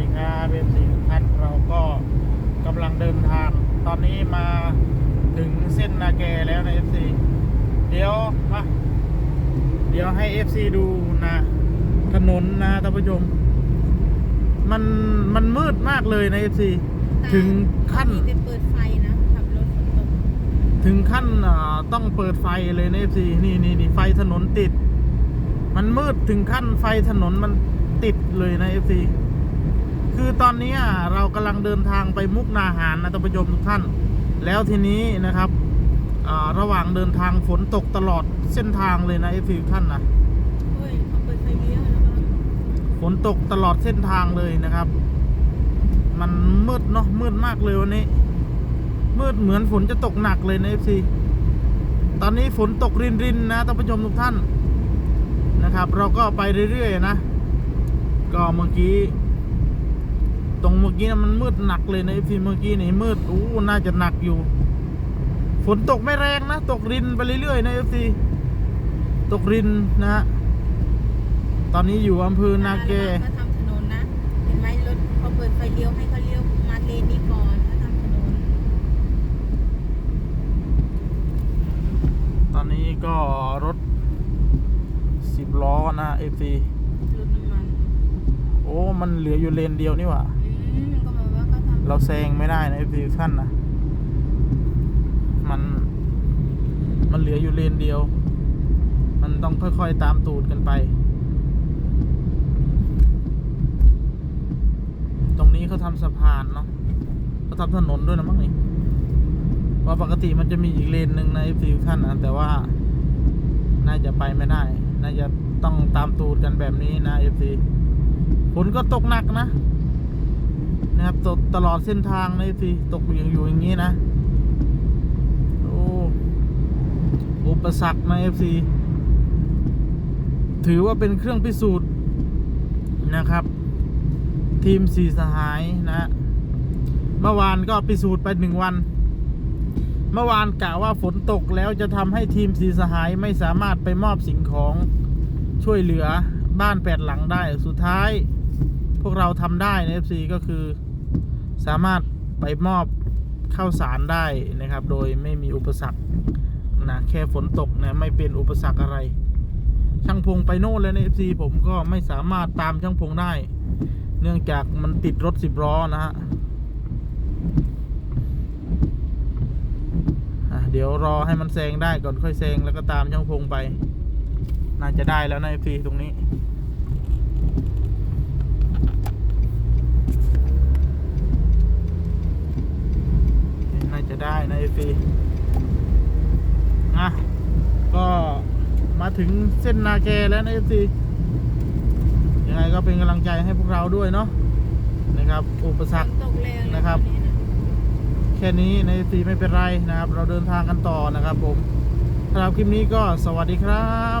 ดีครับเอฟซีทุกท่านเราก็กำลังเดินทาง ตอนนี้มาถึงเส้นนาแกแล้วนะเอฟซีเดี๋ยวมาเดี๋ยวให้เอฟซีดูนะถนนนะท่านผู้ชมมันมันมืดมากเลยนะเอฟซีถึงขั้นมีไปเปิดไฟนะขับรถฝนตกถึงขั้นอ่าต้องเปิดไฟเลยนะเอฟซีนี่นี่นี่ไฟถนนติด มันมืดถึงขั้นไฟถนนมันติดเลยนะเอฟซี คือตอนนี้เรากำลังเดินทางไปมุกนาหารนะท่านผู้ชมทุกท่าน แล้วทีนี้นะครับอ่าระหว่างเดินทางฝนตกตลอดเส้นทางเลยนะเอฟซีทุกท่านนะเฮ้ยเขาเปิดไฟเลี้ยวแล้วก็ฝนตกตลอดเส้นทางเลยนะครับ มันมืดเนาะมืดมากเลยวันนี้ มืดเหมือนฝนจะตกหนักเลยนะเอฟซีตอนนี้ฝนตกรินรินๆนะท่านผู้ชมทุกท่านนะครับ เราก็ไปเรื่อยๆนะ ก็เมื่อกี้ ตรงเมื่อกี้นะมันมืดหนักเลยนะเอฟซีเมื่อกี้นี่มืดอู้น่าจะหนักอยู่ ฝนตกไม่แรงนะ ตกรินไปเรื่อยๆนะเอฟซีตกรินนะฮะตอนนี้อยู่อำเภอนาเกเขาทำถนนนะ เห็นไหมรถเขาเปิดไฟเลี้ยวให้เขาเลี้ยวมาเลนนี้ก่อนเขาทำถนน ตอนนี้ก็รถสิบล้อนะเอฟซีรถน้ำมัน โอ้ มันเหลืออยู่เลนเดียวนี่หว่า อืมก็หมายว่า เราแซงไม่ได้นะเอฟซีท่านนะมันมันเหลืออยู่เลนเดียว มันต้องค่อยๆตามตูดกันไป ตรงนี้เขาทำสะพานเนาะเขาทำถนนด้วยนะมั้งนี่เพราะปกติมันจะมีอีกเลนหนึ่งในเอฟซีท่านนะแต่ว่า น่าจะไปไม่ได้ น่าจะต้องตามตูดกันแบบนี้นะเอฟซีฝนก็ตกหนักนะ นะครับตกตลอดเส้นทางนเอฟซีตกอยู่อยู่อย่างนี้นะ โอ้อุปสรรคนะเอฟซีถือว่าเป็นเครื่องพิสูจน์นะครับ ทีมสีสหายนะ เมื่อวานก็พิสูจน์ไปหนึ่งวัน เมื่อวานกะว่าฝนตกแล้วจะทำให้ทีมสีสหายไม่สามารถไปมอบสิ่งของช่วยเหลือบ้านแปดหลังได้สุดท้าย พวกเราทำได้ใน FC ก็คือ สามารถไปมอบข้าวสารได้นะครับ โดยไม่มีอุปสรรคนะแค่ฝนตกนะไม่เป็นอุปสรรคอะไร ช่างพงไปโน่นแล้วใน FC ผมก็ไม่สามารถตามช่างพงได้ เนื่องจากมันติดรถสิบล้อนะฮะเดี๋ยวรอให้มันแซงได้ก่อนค่อยแซงแล้วก็ตามช่างพงไป น่าจะได้แล้วใน FC ตรงนี้าจะ ได้นะเอฟีนะก็มาถึงเส้นนาแกแล้วนะเอฟียังไงก็เป็นกำลังใจให้พวกเราด้วยเนาะนะครับอุปสรรคนะครับ แค่นี้ในซีไม่เป็นไรนะครับ เราเดินทางกันต่อนะครับผมสำหรับคลิปนี้ก็สวัสดีครับ